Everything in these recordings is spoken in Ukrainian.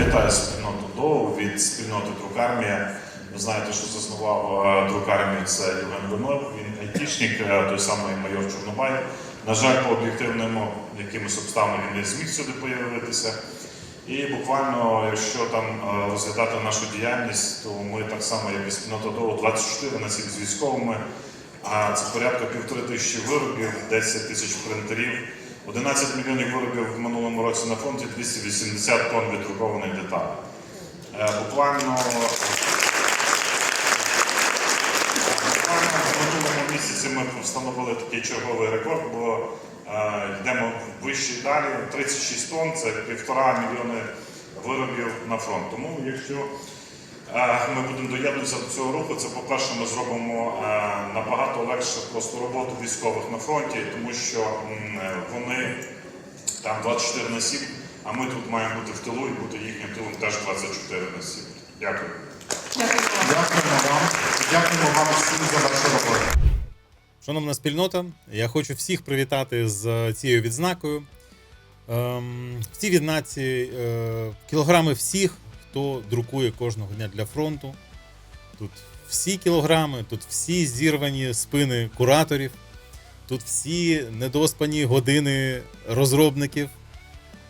Вітаю спільноту ДОУ від спільноти Друкармія. Ви знаєте, що заснував е, друкармію це Євген Винов, він айтішник, е, той самий майор Чорнобай. На жаль, по об'єктивним якимось обставинам він не зміг сюди появитися. І буквально, якщо там е, розглядати нашу діяльність, то ми так само, як і спільнота ДОУ, 24 на 7 з військовими, а це порядка півтори тисячі виробів, 10 тисяч принтерів. 11 мільйонів виробів в минулому році на фронті, 280 тонн віддрукованих деталей. Е, Буквально Буквально в минулому місяці ми встановили такий черговий рекорд, бо е, йдемо вище і далі. 36 тонн це півтора мільйони виробів на фронт. Тому якщо е, ми будемо доєднуватися до цього руху, це по-перше, ми зробимо е, набагато легше просто роботу військових на фронті, тому що е, вони там 24 на 7, а ми тут маємо бути в тилу і бути їхнім тилом теж 24 на 7. Дякую. Дякую вам. Дякуємо вам. Дякуємо вам всім за вашу роботу. Шановна спільнота, я хочу всіх привітати з цією відзнакою. Ем, в цій відзнаці е, кілограми всіх, хто друкує кожного дня для фронту. Тут всі кілограми, тут всі зірвані спини кураторів, тут всі недоспані години розробників.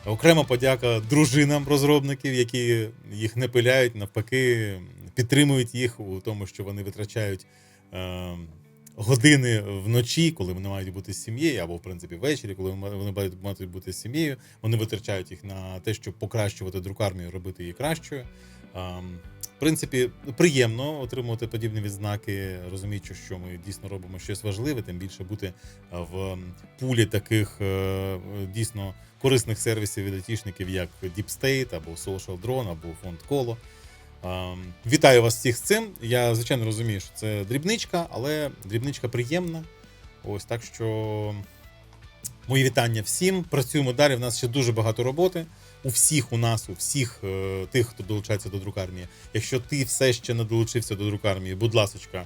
Окрема подяка дружинам розробників, які їх не пиляють, навпаки, підтримують їх у тому, що вони витрачають е, години вночі, коли вони мають бути з сім'єю, або в принципі ввечері, коли вони мають бути з сім'єю. Вони витрачають їх на те, щоб покращувати друкармію, робити її кращою. В принципі, приємно отримувати подібні відзнаки, розуміючи, що ми дійсно робимо щось важливе, тим більше бути е, в пулі таких е, дійсно корисних сервісів від айтішників, як Deep State або Social Drone, або фонд Коло. Ем, Вітаю вас всіх з цим. Я звичайно розумію, що це дрібничка, але дрібничка приємна. Ось так що мої вітання всім. Працюємо далі. В нас ще дуже багато роботи. У всіх у нас, у всіх е, тих, хто долучається до друкармії. Якщо ти все ще не долучився до друкармії, будь ласочка,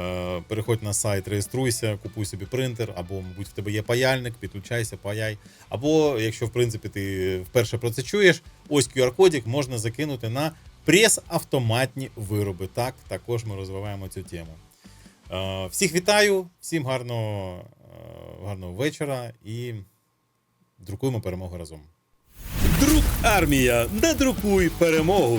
е, переходь на сайт, реєструйся, купуй собі принтер, або, мабуть, в тебе є паяльник, підключайся, паяй. Або, якщо в принципі ти вперше про це чуєш, ось QR-кодик можна закинути на прес-автоматні вироби. Так, також ми розвиваємо цю тему. Е, Всіх вітаю, всім гарного, е, гарного вечора і друкуємо перемогу разом. Друк армія. Надрукуй перемогу.